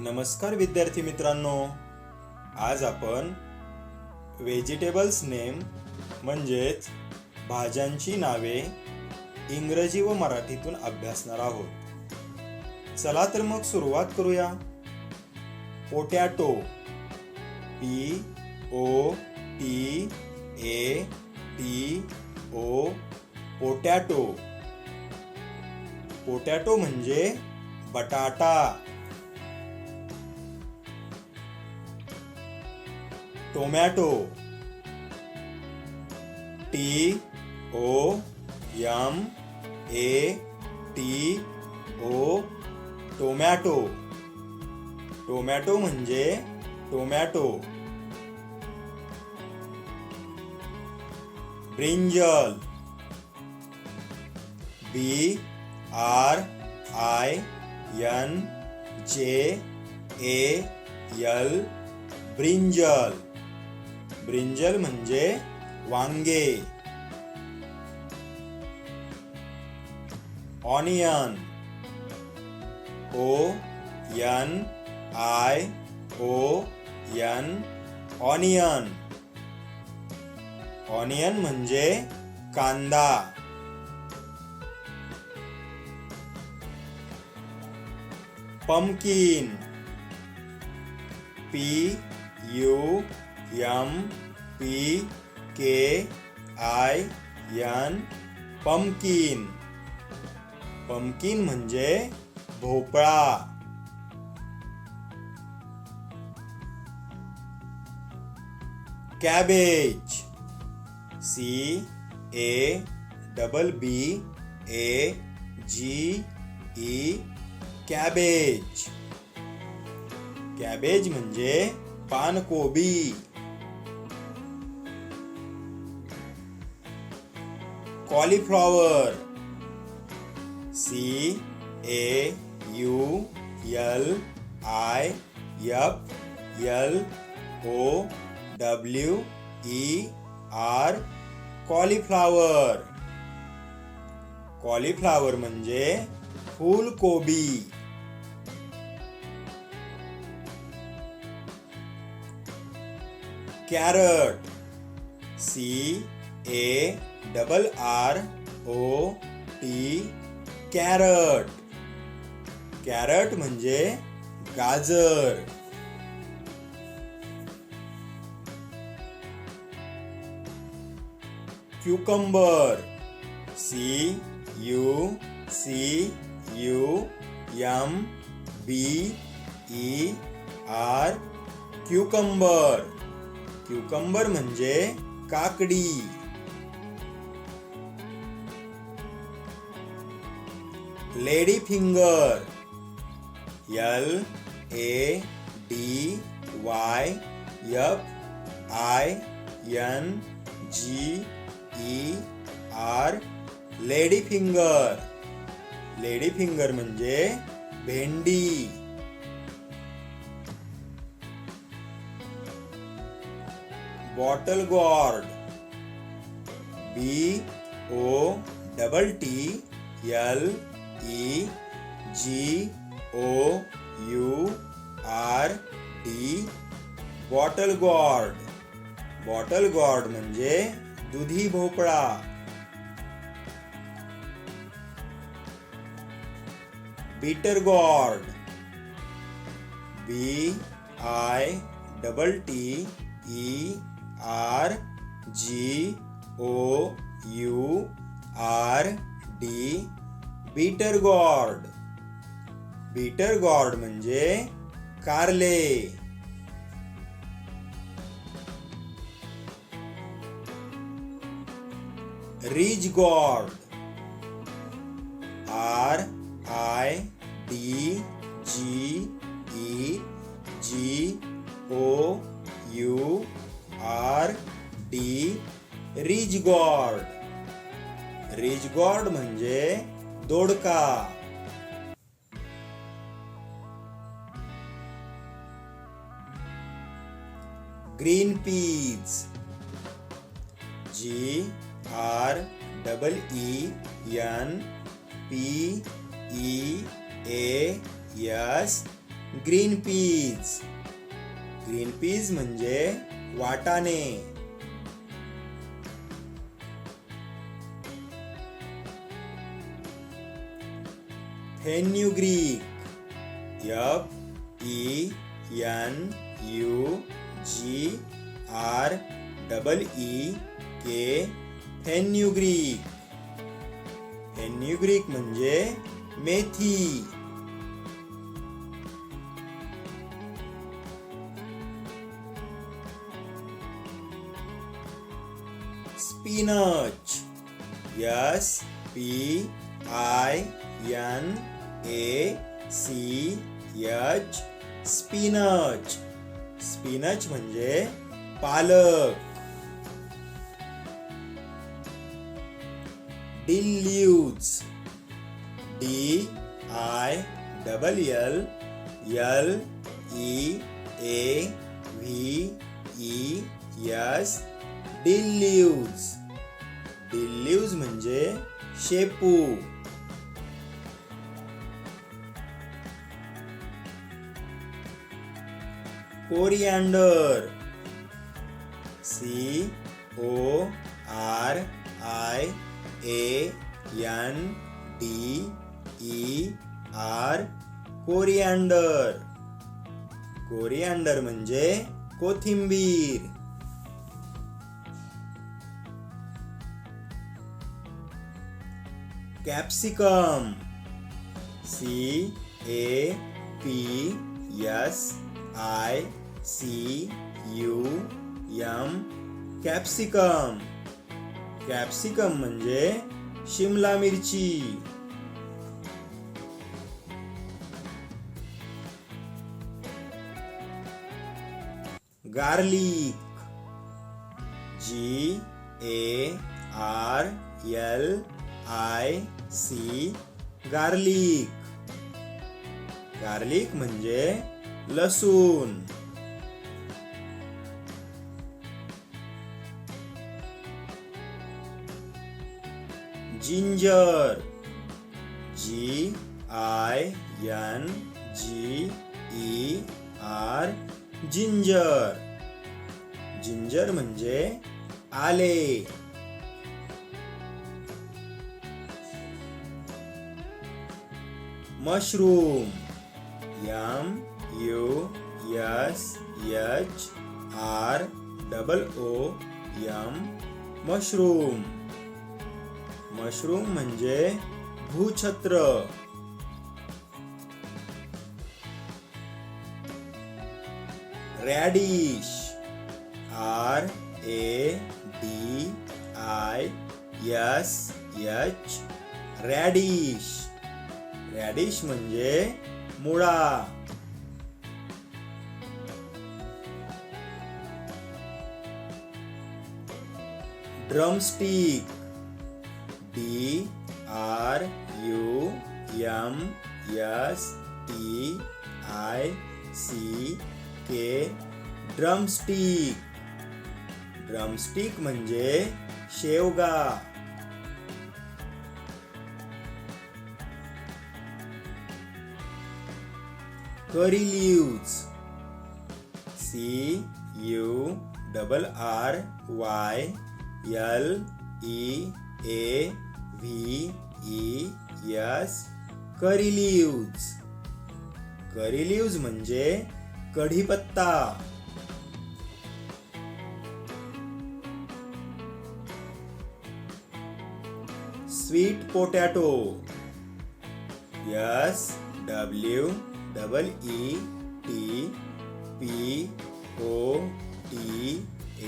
नमस्कार विद्यार्थी मित्रांनो. आज आपण व्हेजिटेबल्स नेम म्हणजेच भाज्यांची नावे इंग्रजी व मराठीतून अभ्यासणार आहोत. चला तर मग सुरुवात करूया. Potato P O T A T O potato potato म्हणजे बटाटा. Tomato. T O M A T O tomato. Tomato म्हणजे tomato. Brinjal. B R I N J L brinjal. Brinjal म्हणजे वांगे. Onion O N I O N onion onion म्हणजे कांदा. Pumpkin P U M P K I N pumpkin pumpkin म्हणजे भोपळा। Cabbage. C A double B A G E cabbage. Cabbage म्हणजे पानकोबी। Cauliflower C A U L I F L O W E R cauliflower cauliflower म्हणजे फुलकोबी. Carrot C A double R O T carrot. Carrot म्हणजे गाजर। Cucumber. C U C U M B E R. Cucumber. Cucumber म्हणजे काकडी। Lady finger L A D Y F I N G E R lady finger. Lady finger म्हणजे भेंडी. Bottle gourd B O double T L E G O U R D bottle gourd bottle gourd म्हणजे दुधी भोपळा. Bitter gourd B I double T E R G O U R D bitter gourd bitter gourd म्हणजे कारले। Ridge gourd R, I, D, G, E, G, O, U, R, D ridge gourd ridge gourd म्हणजे दोडका। Green peas. G R double E N P E A S green peas. Green peas म्हणजे वाटाणे। Fenugreek F E N U G R double E K fenugreek fenugreek म्हणजे मेथी. Spinach S P I N A C H spinach spinach म्हणजे पालक. Dill leaves D I double L L E A V E S dill leaves dill leaves म्हणजे शेपू. Coriander C O R I A N D E R coriander coriander म्हणजे कोथिंबीर। Capsicum. C A P S I C U M capsicum capsicum म्हणजे शिमला मिरची. Garlic G A R L I C garlic garlic म्हणजे लसूण ginger G I N G E R ginger ginger म्हणजे आले. Mushroom M U S H R double O M mushroom mushroom म्हणजे भूछत्र. Radish R A D I S H radish radish म्हणजे मुळा. Drumstick D R U M S T I C K. Drumstick drumstick म्हणजे शेवगा। Curry leaves C U double R Y L E A V E S curry leaves curry leaves म्हणजे कढीपत्ता. Sweet potato S W double E T P O T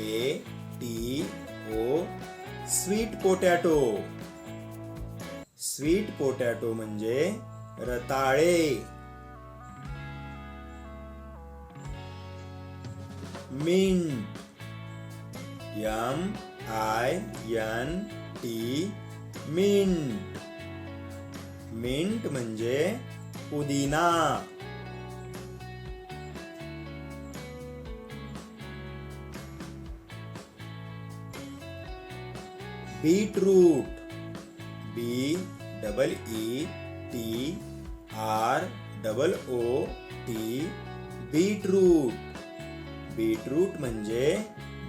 A T O sweet potato sweet potato म्हणजे रताळे. Mint M I N T mint mint म्हणजे पुदिना. Beetroot, B double E T, R double O T, beetroot. Beetroot म्हणजे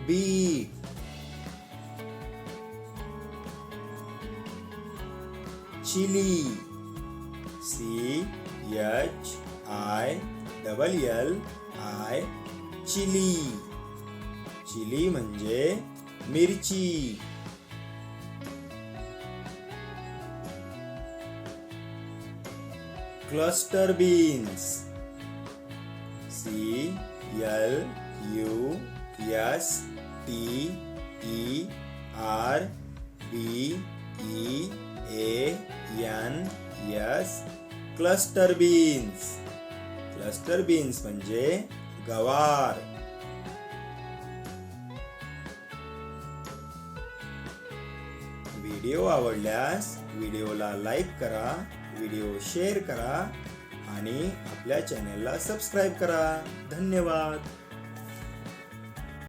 beet. Chilli, C H I double L I chilli. Chilli म्हणजे मिरची। Cluster beans C L U S T E R B E A N S cluster beans cluster beans म्हणजे गवार. Video आवडल्यास व्हिडिओला like करा. Video share करा आणि आपल्या चॅनलला सबस्क्राईब करा. धन्यवाद.